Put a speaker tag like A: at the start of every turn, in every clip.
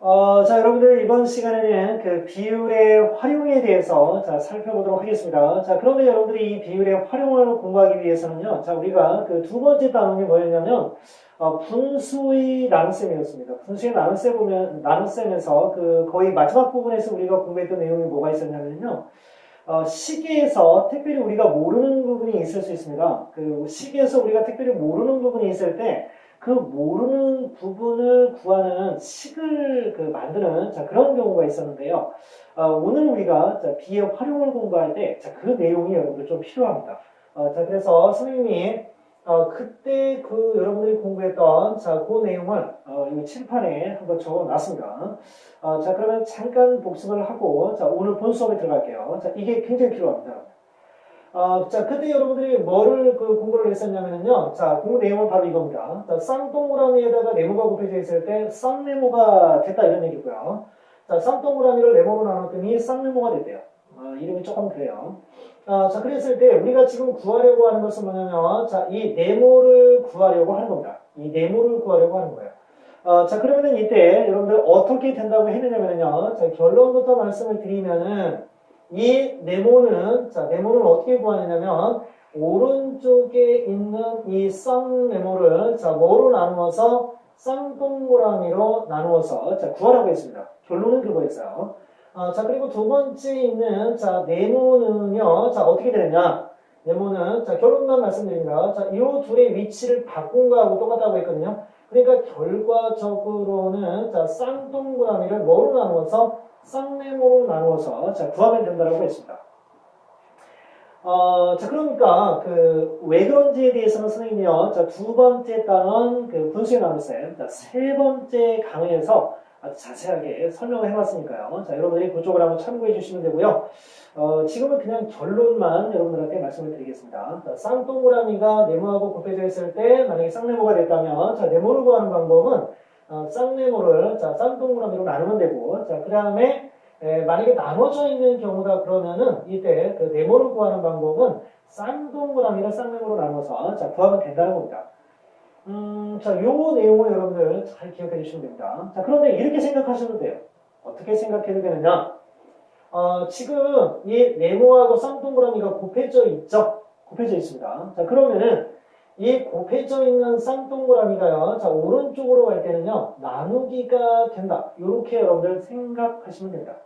A: 어, 자, 여러분들 이번 시간에는 그 비율의 활용에 대해서 자, 살펴보도록 하겠습니다. 자, 그런데 여러분들이 이 비율의 활용을 공부하기 위해서는요, 자, 우리가 그 두 번째 단원이 뭐였냐면, 어, 분수의 나눗셈이었습니다. 분수의 나눗셈 보면, 나눗셈에서 그 거의 마지막 부분에서 우리가 공부했던 내용이 뭐가 있었냐면요, 어, 시계에서 특별히 우리가 모르는 부분이 있을 수 있습니다. 그 시계에서 우리가 특별히 모르는 부분이 있을 때, 그 모르는 부분을 구하는 식을 그 만드는 자, 그런 경우가 있었는데요. 어, 오늘 우리가 자, 비의 활용을 공부할 때 그 내용이 여러분들 좀 필요합니다. 어, 자, 그래서 선생님이 어, 그때 그 여러분들이 공부했던 자, 그 내용을 어, 이 칠판에 한번 적어 놨습니다. 어, 자, 그러면 잠깐 복습을 하고 자, 오늘 본 수업에 들어갈게요. 자, 이게 굉장히 필요합니다. 어, 자, 그때 여러분들이 뭐를 그 공부를 했었냐면요. 자, 공부 내용은 바로 이겁니다. 자, 쌍동그라미에다가 네모가 곱해져 있을 때 쌍네모가 됐다 이런 얘기고요. 자, 쌍동그라미를 네모로 나눴더니 쌍네모가 됐대요. 어, 이름이 조금 그래요. 어, 자, 그랬을 때 우리가 지금 구하려고 하는 것은 뭐냐면, 자, 이 네모를 구하려고 하는 겁니다. 이 네모를 구하려고 하는 거예요. 어, 자, 그러면은 이때 여러분들 어떻게 된다고 했느냐면요. 자, 결론부터 말씀을 드리면은 이 네모는 자 네모는 어떻게 구하느냐면 오른쪽에 있는 이 쌍네모를 자 뭐로 나누어서 쌍동그라미로 나누어서 자 구하라고 했습니다. 결론은 그거였어요. 어, 자 그리고 두 번째 있는 자 네모는요 자 어떻게 되느냐 네모는 자 결론만 말씀드립니다. 자이 둘의 위치를 바꾼 거하고 똑같다고 했거든요. 그러니까 결과적으로는 자 쌍동그라미를 뭐로 나누어서 쌍네모로 나누어서 자 구하면 된다라고 했습니다. 어, 자 그러니까 그 왜 그런지에 대해서는 선생님이요. 자 두 번째 단원 그 분수의 나눗셈, 자 세 번째 강의에서 아주 자세하게 설명을 해봤으니까요. 자 여러분들이 그쪽을 한번 참고해 주시면 되고요. 어, 지금은 그냥 결론만 여러분들한테 말씀을 드리겠습니다. 자, 쌍동그라미가 네모하고 곱해져 있을 때 만약에 쌍네모가 됐다면 자 네모를 구하는 방법은 어, 쌍네모를 자 쌍동그라미로 나누면 되고 자 그 다음에 만약에 나눠져 있는 경우다 그러면은 이때 그 네모를 구하는 방법은 쌍동그라미를 쌍네모로 나눠서 자 구하면 된다는 겁니다. 음, 자, 요 내용을 여러분들 잘 기억해 주시면 됩니다. 자, 그런데 이렇게 생각하셔도 돼요. 어떻게 생각해도 되느냐? 어, 지금 이 네모하고 쌍동그라미가 곱해져 있죠? 곱해져 있습니다. 자, 그러면은 이 곱해져 있는 쌍동그라미가요. 자, 오른쪽으로 갈 때는요. 나누기가 된다. 이렇게 여러분들 생각하시면 됩니다.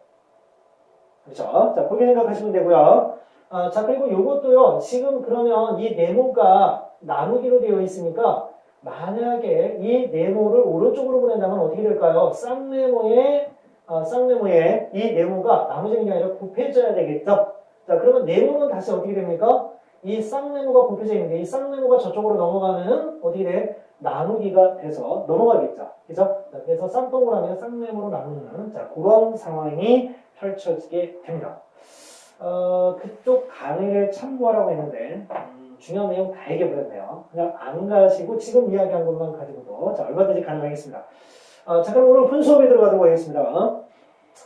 A: 그렇죠? 자, 그렇게 생각하시면 되고요. 아, 자, 그리고 이것도요. 지금 그러면 이 네모가 나누기로 되어 있으니까 만약에 이 네모를 오른쪽으로 보낸다면 어떻게 될까요? 쌍네모의 아, 쌍네모의 이 네모가 나눠지는 게 아니라 곱해져야 되겠죠? 자, 그러면 네모는 다시 어떻게 됩니까? 이 곱해져 있는데 이 쌍네모가 저쪽으로 넘어가면은 어떻게 돼? 나누기가 돼서 넘어가겠죠. 그죠? 자, 그래서 쌍동그라미가 쌍네모로 나누는 자, 그런 상황이 펼쳐지게 됩니다. 어, 그쪽 강의를 참고하라고 했는데 음, 중요한 내용 다 얘기해 버렸네요. 그냥 안 가시고 지금 이야기한 것만 가지고도 자, 얼마든지 가능하겠습니다. 어, 자 그럼 오늘 본 수업에 들어가도록 하겠습니다.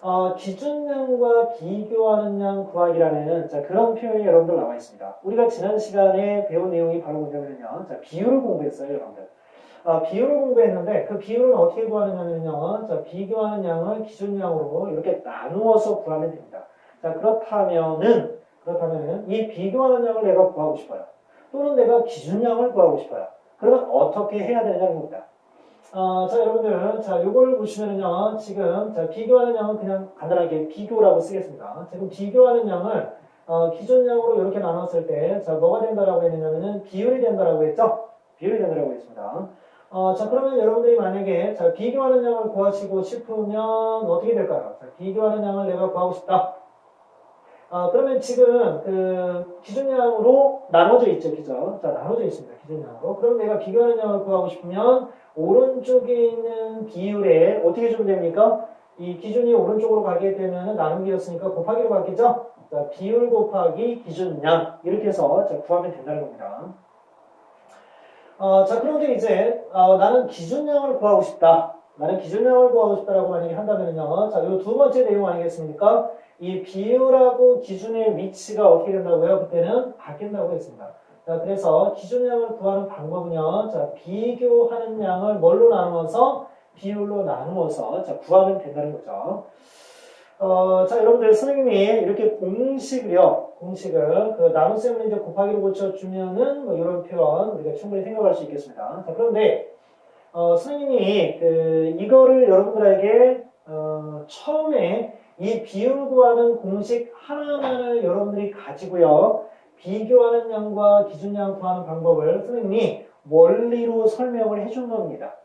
A: 어, 기준량과 비교하는 양 구하기라는 자, 그런 표현이 여러분들 나와 있습니다. 우리가 지난 시간에 배운 내용이 바로 뭐냐면요. 자, 비율을 공부했어요, 여러분들. 어, 비율을 공부했는데 그 비율은 어떻게 구하느냐면요. 자, 비교하는 양을 기준량으로 이렇게 나누어서 구하면 됩니다. 자, 그렇다면은 그렇다면은 이 비교하는 양을 내가 구하고 싶어요. 또는 내가 기준량을 구하고 싶어요. 그러면 어떻게 해야 되느냐는 겁니다. 어, 자, 여러분들, 자, 요걸 보시면은요, 지금, 자, 비교하는 양은 그냥 간단하게 비교라고 쓰겠습니다. 지금 비교하는 양을, 어, 기준량으로 이렇게 나눴을 때, 자, 뭐가 된다라고 했느냐면은 비율이 된다라고 했죠? 비율이 된다라고 했습니다. 어, 자, 그러면 여러분들이 만약에, 자, 비교하는 양을 구하시고 싶으면 어떻게 될까요? 자, 비교하는 양을 내가 구하고 싶다. 어, 그러면 지금 그 기준량으로 나눠져 있죠, 그죠? 자, 나눠져 있습니다, 기준량으로. 그럼 내가 비교하는 양을 구하고 싶으면 오른쪽에 있는 비율에 어떻게 주면 됩니까? 이 기준이 오른쪽으로 가게 되면 나누기였으니까 곱하기로 바뀌죠? 자, 비율 곱하기 기준량 이렇게 해서 자, 구하면 된다는 겁니다. 어, 자, 그런데 이제 어, 나는 기준량을 구하고 싶다. 나는 기준량을 구하고 싶다라고 만약에 한다면요. 자, 이 두 번째 내용 아니겠습니까? 이 비율하고 기준의 위치가 어떻게 된다고요? 그때는 바뀐다고 했습니다. 자, 그래서 기준량을 구하는 방법은요. 자, 비교하는 양을 뭘로 나누어서 비율로 나누어서 자, 구하면 된다는 거죠. 어, 자, 여러분들 선생님이 이렇게 공식을요, 공식을 그 나눗셈을 이제 곱하기로 고쳐 주면은 뭐 이런 표현 우리가 충분히 생각할 수 있겠습니다. 자, 그런데 어, 선생님이 그 이거를 여러분들에게 어, 처음에 이 비율 구하는 공식 하나만을 여러분들이 가지고요, 비교하는 양과 기준양 구하는 방법을 선생님이 원리로 설명을 해준 겁니다.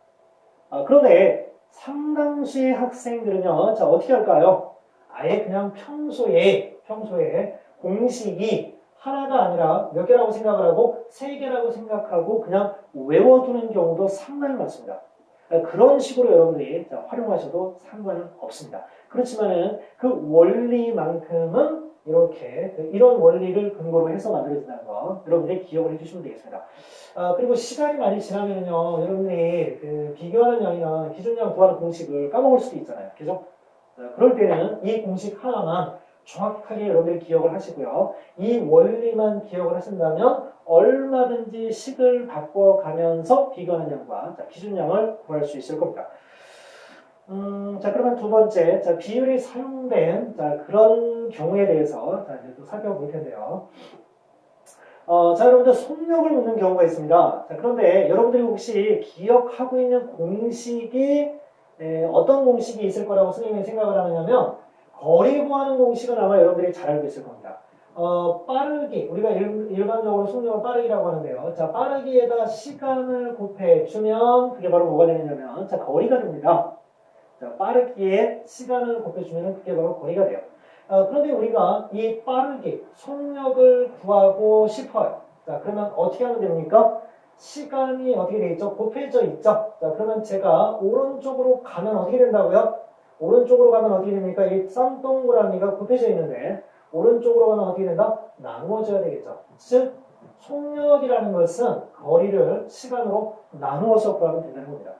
A: 아, 그런데 상당수의 학생들은요, 자, 어떻게 할까요? 아예 그냥 평소에, 평소에 공식이 하나가 아니라 몇 개라고 생각을 하고 세 개라고 생각하고 그냥 외워두는 경우도 상당히 많습니다. 아, 그런 식으로 여러분들이 자, 활용하셔도 상관은 없습니다. 그렇지만은 그 원리만큼은 이렇게 그 이런 원리를 근거로 해서 만들어진다는 거 여러분들이 기억을 해주시면 되겠습니다. 아, 그리고 시간이 많이 지나면요 여러분들이 그 비교하는 양이나 기준양 구하는 공식을 까먹을 수도 있잖아요. 그죠? 자, 그럴 때는 이 공식 하나만 정확하게 여러분들이 기억을 하시고요. 이 원리만 기억을 하신다면 얼마든지 식을 바꿔가면서 비교하는 양과 자, 기준양을 구할 수 있을 겁니다. 음, 자, 그러면 두 번째, 자, 비율이 사용된, 자, 그런 경우에 대해서, 자, 이제 또 살펴볼 텐데요. 어, 자, 여러분들 속력을 묻는 경우가 있습니다. 자, 그런데 여러분들이 혹시 기억하고 있는 공식이, 에, 어떤 공식이 있을 거라고 선생님이 생각을 하느냐면, 거리 구하는 공식은 아마 여러분들이 잘 알고 있을 겁니다. 어, 빠르기, 우리가 일, 반적으로 속력을 빠르기라고 하는데요. 자, 빠르기에다 시간을 곱해주면, 그게 바로 뭐가 되느냐면, 자, 거리가 됩니다. 자, 빠르기에 시간을 곱해주면 그게 바로 거리가 돼요. 어, 그런데 우리가 이 빠르기, 속력을 구하고 싶어요. 자, 그러면 어떻게 하면 됩니까? 시간이 어떻게 돼 있죠? 곱해져 있죠? 자, 그러면 제가 오른쪽으로 가면 어떻게 된다고요? 오른쪽으로 가면 어떻게 됩니까? 이 쌍동그라미가 곱해져 있는데, 오른쪽으로 가면 어떻게 된다? 나누어져야 되겠죠. 즉, 속력이라는 것은 거리를 시간으로 나누어서 구하면 된다는 겁니다.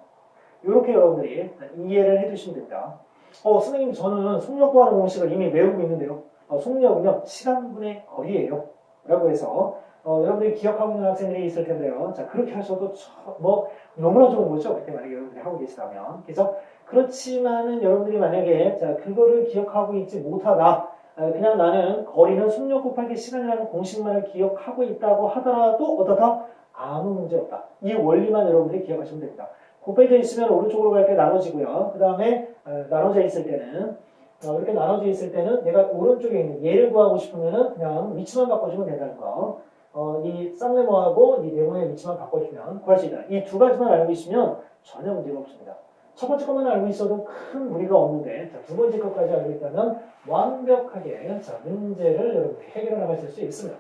A: 이렇게 여러분들이 이해를 해주시면 됩니다. 어, 선생님, 저는 속력 구하는 공식을 이미 외우고 있는데요. 어, 속력은요, 시간분의 거리예요. 라고 해서, 어, 여러분들이 기억하고 있는 학생들이 있을 텐데요. 자, 그렇게 하셔도 저- 뭐, 너무나 좋은 거죠. 그때 만약에 여러분들이 하고 계시다면. 그래서, 그렇지만은 여러분들이 만약에, 자, 그거를 기억하고 있지 못하다. 어, 그냥 나는 거리는 속력 곱하기 시간이라는 공식만을 기억하고 있다고 하더라도 어떻다? 아무 문제 없다. 이 원리만 여러분들이 기억하시면 됩니다. 곱해져 있으면 오른쪽으로 갈 때 나눠지고요. 그 다음에 어, 나눠져 있을 때는 어, 이렇게 나눠져 있을 때는 내가 오른쪽에 있는 얘를 구하고 싶으면은 그냥 위치만 바꿔주면 된다는 거. 어, 이 쌍네모하고 이 네모의 위치만 바꿔주면 구할 수 있다. 이 두 가지만 알고 있으면 전혀 문제가 없습니다. 첫 번째 것만 알고 있어도 큰 무리가 없는데 자, 두 번째 것까지 알고 있다면 완벽하게 자, 문제를 여러분이 해결해 나가실 수 있습니다.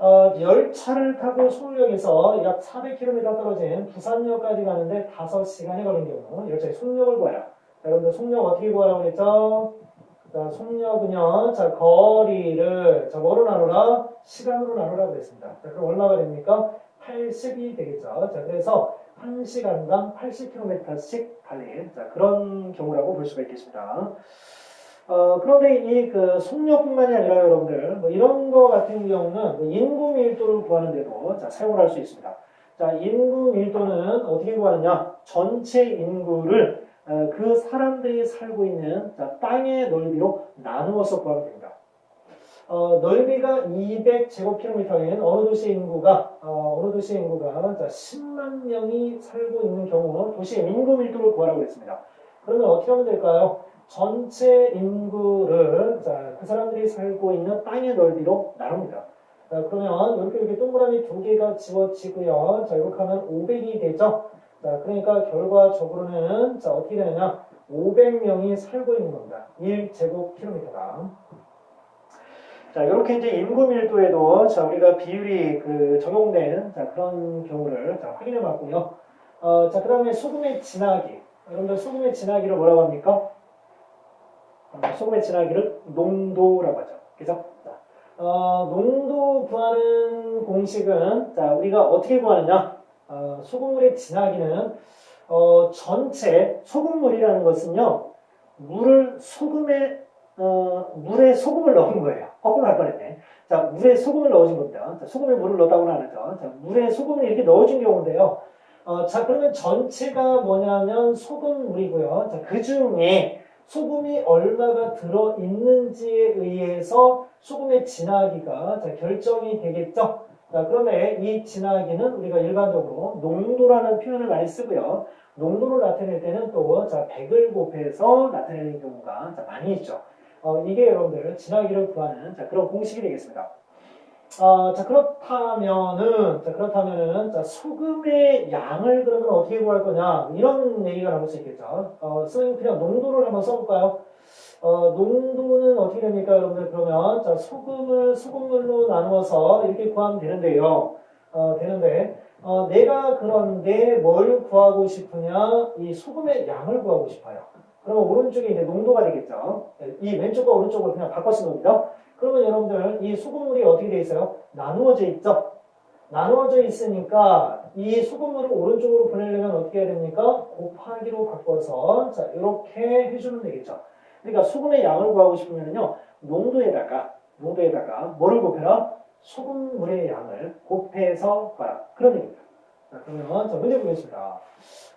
A: 어, 열차를 타고 서울역에서 약 400km 떨어진 부산역까지 가는데 5시간이 걸린 경우 열차의 속력을 구하라. 자, 여러분들 속력 어떻게 구하라고 그랬죠? 자, 속력은요, 자, 거리를, 자, 뭐로 나누라? 시간으로 나누라고 그랬습니다. 자, 그럼 얼마가 됩니까? 80이 되겠죠. 자, 그래서 1시간당 80km씩 달린, 자, 그런 경우라고 볼 수가 있겠습니다. 어, 그런데 이 그 속력뿐만이 아니라 여러분들, 뭐 이런 거 같은 경우는 뭐 인구 밀도를 구하는 데도 자, 사용을 할 수 있습니다. 자, 인구 밀도는 어떻게 구하느냐? 전체 인구를 어, 그 사람들이 살고 있는 자, 땅의 넓이로 나누어서 구하면 됩니다. 어, 넓이가 200제곱킬로미터인 어느 도시의 인구가 어, 느 도시의 인구가 자, 10만 명이 살고 있는 경우 도시의 인구 밀도를 구하라고 했습니다. 그러면 어떻게 하면 될까요? 전체 인구를 자, 그 사람들이 살고 있는 땅의 넓이로 나눕니다. 자, 그러면 이렇게 이렇게 동그라미 두 개가 지워지고요. 자, 이렇게 하면 500이 되죠. 자, 그러니까 결과적으로는 자, 어떻게 되느냐? 500명이 살고 있는 겁니다. 1제곱킬로미터당. 자, 이렇게 이제 인구 밀도에도 자, 우리가 비율이 그 적용된 자, 그런 경우를 자, 확인해 봤고요. 어, 자, 그 다음에 소금의 진하기. 여러분들 소금의 진하기를 뭐라고 합니까? 어, 소금의 진하기를 농도라고 하죠. 그죠? 자, 어, 농도 구하는 공식은 자, 우리가 어떻게 구하느냐? 어, 소금물의 진하기는 어, 전체 소금물이라는 것은요 물을 소금에 어, 물에 소금을 넣은 거예요. 거꾸로 할 뻔했네. 자, 물에 소금을 넣어준 겁니다. 자, 소금에 물을 넣었다고는 안 하죠. 자, 물에 소금을 이렇게 넣어준 경우인데요. 어, 자, 그러면 전체가 뭐냐면 소금물이고요. 자, 그 중에 소금이 얼마가 들어있는지에 의해서 소금의 진하기가 자, 결정이 되겠죠. 자, 그런데 이 진하기는 우리가 일반적으로 농도라는 표현을 많이 쓰고요. 농도를 나타낼 때는 또, 자, 100을 곱해서 나타내는 경우가 자, 많이 있죠. 어, 이게 여러분들 진하기를 구하는 자, 그런 공식이 되겠습니다. 어, 자, 그렇다면은, 자, 그렇다면은, 자, 소금의 양을 그러면 어떻게 구할 거냐, 이런 얘기가 나올 수 있겠죠. 어, 선생님 그냥 농도를 한번 써볼까요? 어, 농도는 어떻게 됩니까, 여러분들? 그러면, 자, 소금을 소금물로 나누어서 이렇게 구하면 되는데요. 어, 되는데, 어, 내가 그런데 뭘 구하고 싶으냐, 이 소금의 양을 구하고 싶어요. 그러면 오른쪽에 이제 농도가 되겠죠. 이 왼쪽과 오른쪽을 그냥 바꿔 쓰는 겁니다. 그러면 여러분들 이 소금물이 어떻게 돼 있어요? 나누어져 있죠? 나누어져 있으니까 이 소금물을 오른쪽으로 보내려면 어떻게 해야 됩니까? 곱하기로 바꿔서 자 이렇게 해주면 되겠죠. 그러니까 소금의 양을 구하고 싶으면요 농도에다가 농도에다가 뭐를 곱해라? 소금물의 양을 곱해서 봐라. 그런 얘기입니다. 자, 그러면 자 문제 보겠습니다.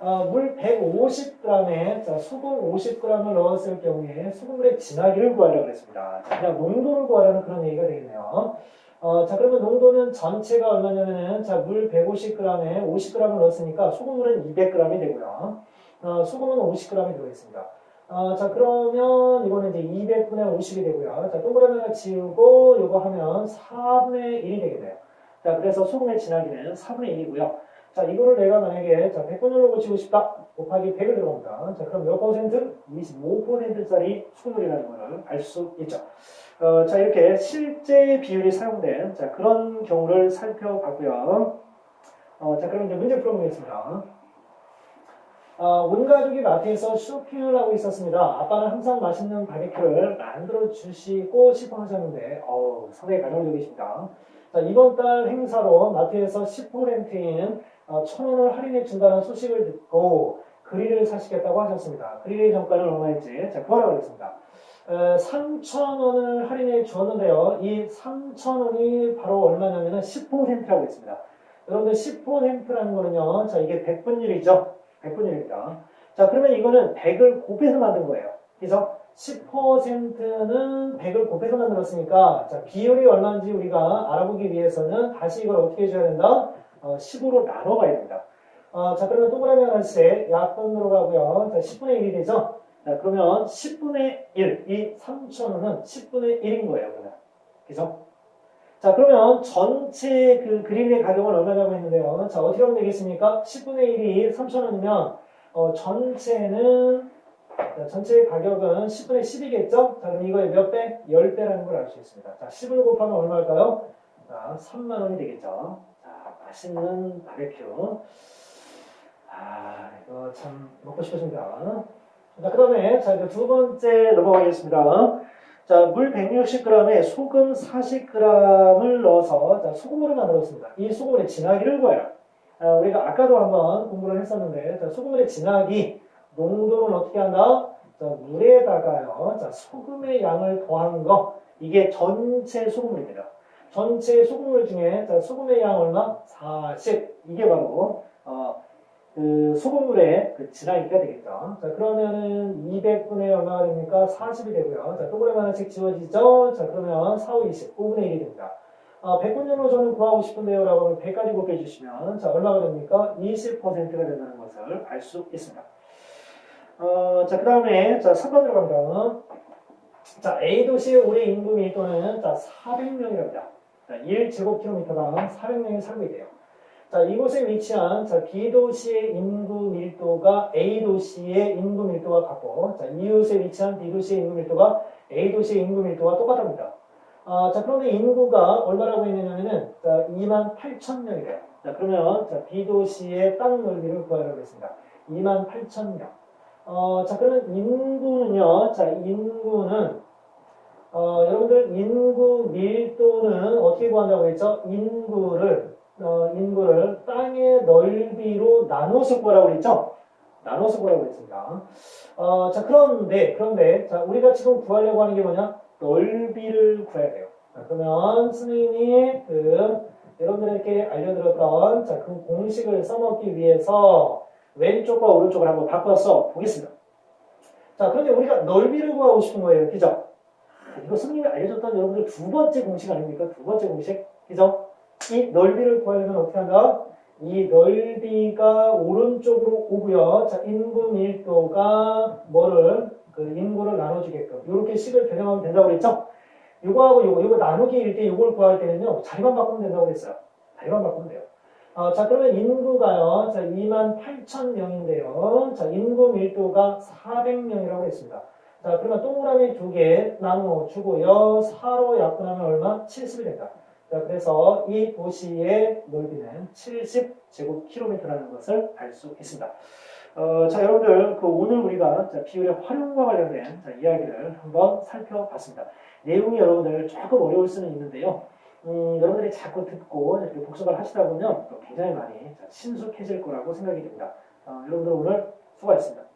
A: 아, 물 150g에 자, 소금 50g을 넣었을 경우에 소금물의 진하기를 구하려고 했습니다. 자, 그냥 농도를 구하라는 그런 얘기가 되겠네요. 어, 자, 그러면 농도는 전체가 얼마냐면은, 자, 물 150g에 50g을 넣었으니까 소금물은 200g이 되고요. 어, 소금은 50g이 들어있습니다. 어, 자, 그러면 이거는 이제 200분의 50이 되고요. 자, 동그라미 하나 지우고 요거 하면 4분의 1이 되겠네요. 자, 그래서 소금의 진하기는 4분의 1이고요. 자, 이거를 내가 만약에 자, 100분율로 고치고 싶다. 곱하기 100을 들어갑니다. 자, 그럼 몇 퍼센트? 25%짜리 수금물이라는 것을 알수 있죠. 어, 자, 이렇게 실제 비율이 사용된 자, 그런 경우를 살펴봤고요. 어, 자, 그럼 이제 문제 풀어보겠습니다. 어, 온 가족이 마트에서 쇼핑을 하고 있었습니다. 아빠는 항상 맛있는 바베큐를 만들어 주시고 싶어 하셨는데, 어우, 상당히 가정적이십니다. 자, 이번 달 행사로 마트에서 10%인 어, 천 원을 할인해 준다는 소식을 듣고 그릴을 사시겠다고 하셨습니다. 그릴의 정가는 얼마인지 자 구하라고 하겠습니다. 3천 원을 할인해 주었는데요. 이 3천 원이 바로 얼마냐면은 10%라고 했습니다. 여러분들 10%라는 거는요. 자 이게 100분율이죠. 100분율입니다. 자 그러면 이거는 100을 곱해서 만든 거예요. 그래서 10%는 100을 곱해서 만들었으니까 자 비율이 얼마인지 우리가 알아보기 위해서는 다시 이걸 어떻게 해줘야 된다? 어, 10으로 나눠봐야 됩니다. 어, 자, 그러면 동그라미 하나씩 약분으로 가고요. 자, 10분의 1이 되죠? 자, 그러면 10분의 1, 이 3,000원은 10분의 1인 거예요, 그러면. 그죠? 자, 그러면 전체 그 그림의 가격은 얼마냐고 했는데요. 자, 어떻게 하면 되겠습니까? 10분의 1이 3,000원이면, 어, 전체는, 자, 전체 가격은 10분의 10이겠죠? 자, 그럼 이거의 몇 배? 10배라는 걸 알 수 있습니다. 자, 10을 곱하면 얼마일까요? 자, 3만원이 되겠죠? 자, 맛있는 바베큐. 아, 이거 참 먹고 싶어집니다. 자, 그 다음에, 자, 이제 두 번째 넘어가겠습니다. 자, 물 160g에 소금 40g을 넣어서, 자, 소금물을 만들었습니다. 이 소금물의 진하기를 구해라. 아, 우리가 아까도 한번 공부를 했었는데, 자, 소금물의 진하기, 농도는 어떻게 한다? 자, 물에다가요, 자, 소금의 양을 더한 거, 이게 전체 소금물입니다. 전체 소금물 중에, 자, 소금의 양 얼마? 40. 이게 바로, 어, 그 소금물의 그 진하기가 되겠죠. 자, 그러면은 200분의 얼마가 됩니까? 40이 되고요. 자, 동그라미 하나씩 지워지죠? 자, 그러면 4, 5, 20, 5분의 1이 됩니다. 아, 100분율로 저는 구하고 싶은데요. 라고 하면 100까지 곱해 주시면, 자, 얼마가 됩니까? 20%가 된다는 것을 알 수 있습니다. 어, 자, 그 다음에, 자, 3번 들어갑니다. 자, A도시의 올해 인구 밀도는, 자, 400명이랍니다. 자, 1 제곱킬로미터당 400명이 살고 있대요. 자, 이곳에 위치한 자, B도시의 인구 밀도가 A도시의 인구 밀도와 같고, 자, 이웃에 위치한 B도시의 인구 밀도가 A도시의 인구 밀도와 똑같답니다. 아, 자, 그런데 인구가 얼마라고 했느냐면은, 자, 2만 8천 명이래요. 자, 그러면, 자, B도시의 땅 넓이를 구하라고 했습니다. 2만 8천 명. 어, 자, 그러면 인구는요, 자, 인구는, 어, 여러분들 인구 구한다고 했죠? 인구를 어, 인구를 땅의 넓이로 나눠서 구하라고 그랬죠? 나눠서 구하라고 그랬습니다. 어, 자, 그런데, 그런데, 자, 우리가 지금 구하려고 하는 게 뭐냐? 넓이를 구해야 돼요. 자, 그러면 선생님이 그, 여러분들에게 알려드렸던 자, 그 공식을 써먹기 위해서 왼쪽과 오른쪽을 한번 바꿔서 보겠습니다. 자, 그런데 우리가 넓이를 구하고 싶은 거예요. 그죠? 아, 이거 선생님이 알려줬던 여러분들 두 번째 공식 아닙니까? 두 번째 공식. 그죠? 이 넓이를 구하려면 어떻게 한다? 이 넓이가 오른쪽으로 오고요. 자, 인구 밀도가 뭐를 그 인구를 나눠주게끔 이렇게 식을 변형하면 된다고 그랬죠? 요거하고 요거, 요거 나누기 일 때 요걸 구할 때는요, 자리만 바꾸면 된다고 그랬어요. 자리만 바꾸면 돼요. 어, 자, 그러면 인구가요, 자, 2만 8천 명인데요. 자, 인구 밀도가 400명이라고 했습니다. 자, 그러면 동그라미 두 개 나누어 주고요. 4로 약분하면 얼마? 70이 된다. 자, 그래서 이 도시의 넓이는 70제곱킬로미터라는 것을 알 수 있습니다. 어, 자, 여러분들, 그 오늘 우리가 자, 비율의 활용과 관련된 자, 이야기를 한번 살펴봤습니다. 내용이 여러분들 조금 어려울 수는 있는데요. 음, 여러분들이 자꾸 듣고 이렇게 복습을 하시다 보면 또 굉장히 많이 자, 친숙해질 거라고 생각이 됩니다. 어, 여러분들 오늘 수고하셨습니다.